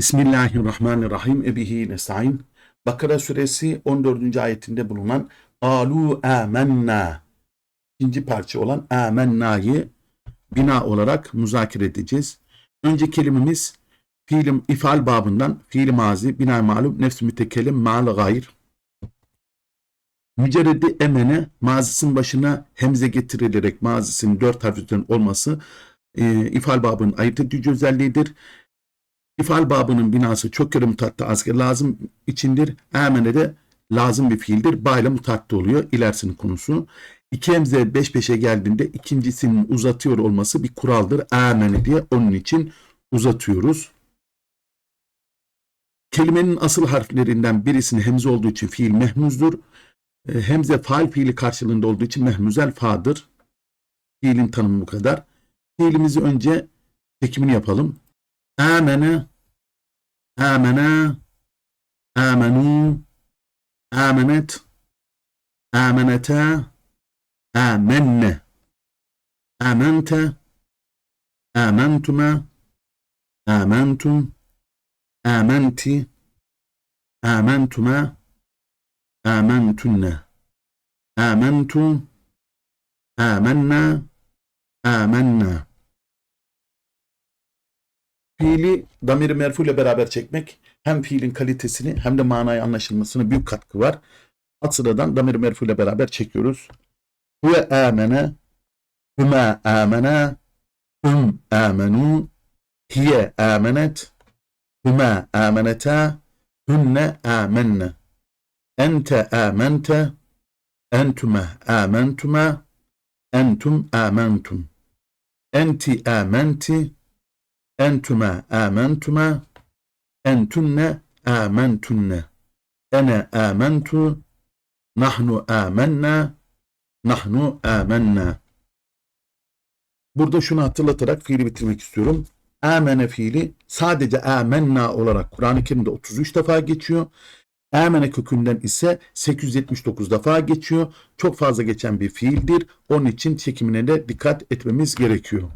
Bismillahirrahmanirrahim. Ebihi nesta'in. Bakara suresi 14. ayetinde bulunan Alu amenna ikinci parça olan amenna'yı bina olarak müzakere edeceğiz. Önce kelimemiz fiilim ifal babından fiil mazi bina malum nefs mütekellim mal gayr. Mücerredi emene mazisinin başına hemze getirilerek mazisinin dört harften olması e, ifal babının ayırt edici özelliğidir. İfal babının binası kere mutatta asker lazım içindir. Amene de lazım bir fiildir. Ba ile mutatta oluyor. İlerisinin konusu. İki hemze beş beşe geldiğinde ikincisinin uzatıyor olması bir kuraldır. Amene diye onun için uzatıyoruz. Kelimenin asıl harflerinden birisinin hemze olduğu için fiil mehmuzdur. E, Hemze faal fiili karşılığında olduğu için mehmuzel fa'dır. Fiilin tanımı bu kadar. Fiilimizi önce çekimini yapalım. Amene, amene, amenu, amenet, amenete, amenne, amente, amentume, amentum, amenti, amentume, amentunne, amentum, amenna, amenna. Fiili damiri merfu ile beraber çekmek hem fiilin kalitesini hem de manayı anlaşılmasına büyük katkı var. Alt sıradan damiri merfu ile beraber çekiyoruz. Huve amene, hüme amene, hüm amenu, hiye amenet, hüme ameneta, hünne amenne. Ente amente, entüme amentume, entum amentum. Enti amenti, entüme amentume, entunne amentunne. Ene amentu, nahnu amenna, nahnu amenna. Burada şunu hatırlatarak fiili bitirmek istiyorum. Amene fiili sadece amenna olarak Kur'an-ı Kerim'de 33 defa geçiyor. Amene kökünden ise 879 defa geçiyor. Çok fazla geçen bir fiildir. Onun için çekimine de dikkat etmemiz gerekiyor.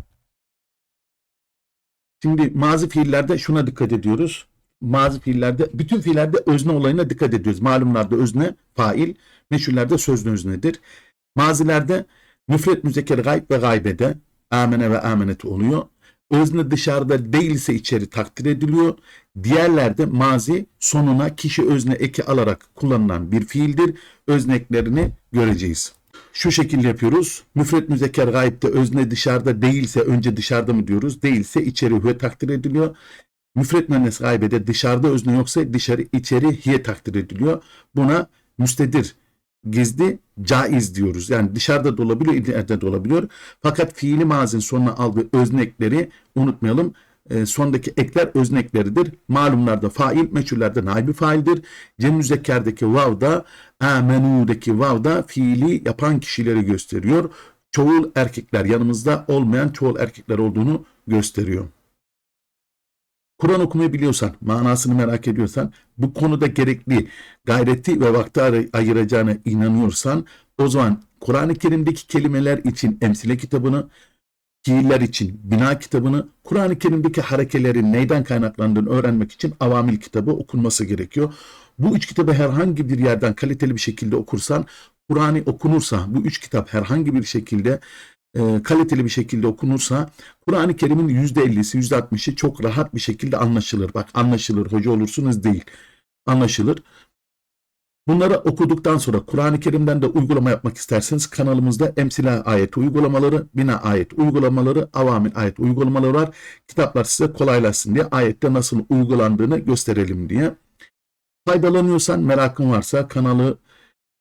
Şimdi mazi fiillerde şuna dikkat ediyoruz. Mazi fiillerde bütün fiillerde özne olayına dikkat ediyoruz. Malumlarda özne fail, meşhullerde sözlü öznedir. Mazilerde müfret müzekker gayb ve gaybede amene ve amenet oluyor. Özne dışarıda değilse içeri takdir ediliyor. Diğerlerde mazi sonuna kişi özne eki alarak kullanılan bir fiildir. Özneklerini göreceğiz. Şu şekilde yapıyoruz. Müfret müzekker gayipte özne dışarıda değilse önce dışarıda mı diyoruz? Değilse içeri hüve takdir ediliyor. Müfret müennes gaybede dışarıda özne yoksa dışarı içeri hiye takdir ediliyor. Buna müstedir gizli caiz diyoruz. Yani dışarıda da olabiliyor, içeride de olabiliyor. Fakat fiili mazin sonuna aldığı öznekleri unutmayalım. E, sondaki ekler öznekleridir. Malumlarda fail, meçhullerde naibi faildir. Cem müzekkerdeki vav da amenu'daki vav da fiili yapan kişileri gösteriyor. Çoğul erkekler yanımızda olmayan çoğul erkekler olduğunu gösteriyor. Kur'an okumayı biliyorsan, manasını merak ediyorsan, bu konuda gerekli gayreti ve vakti ayıracağına inanıyorsan, o zaman Kur'an-ı Kerim'deki kelimeler için emsile kitabını, fiiller için bina kitabını, Kur'an-ı Kerim'deki harekelerin neyden kaynaklandığını öğrenmek için avamil kitabı okunması gerekiyor. Bu üç kitabı herhangi bir yerden kaliteli bir şekilde okursan, Kur'an'ı okunursa bu üç kitap herhangi bir şekilde e, kaliteli bir şekilde okunursa Kur'an-ı Kerim'in %50'si %60'ı çok rahat bir şekilde anlaşılır. Bak anlaşılır hoca olursunuz değil. Anlaşılır. Bunları okuduktan sonra Kur'an-ı Kerim'den de uygulama yapmak isterseniz kanalımızda emsila ayet uygulamaları, bina ayet uygulamaları, avamil ayet uygulamaları var. Kitaplar size kolaylaşsın diye ayette nasıl uygulandığını gösterelim diye. Faydalanıyorsan merakın varsa kanalı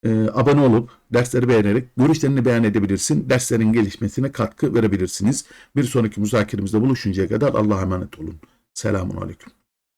e, abone olup dersleri beğenerek görüşlerini beyan edebilirsin. Derslerin gelişmesine katkı verebilirsiniz. Bir sonraki müzakeremizde buluşuncaya kadar Allah'a emanet olun. Selamun Aleyküm.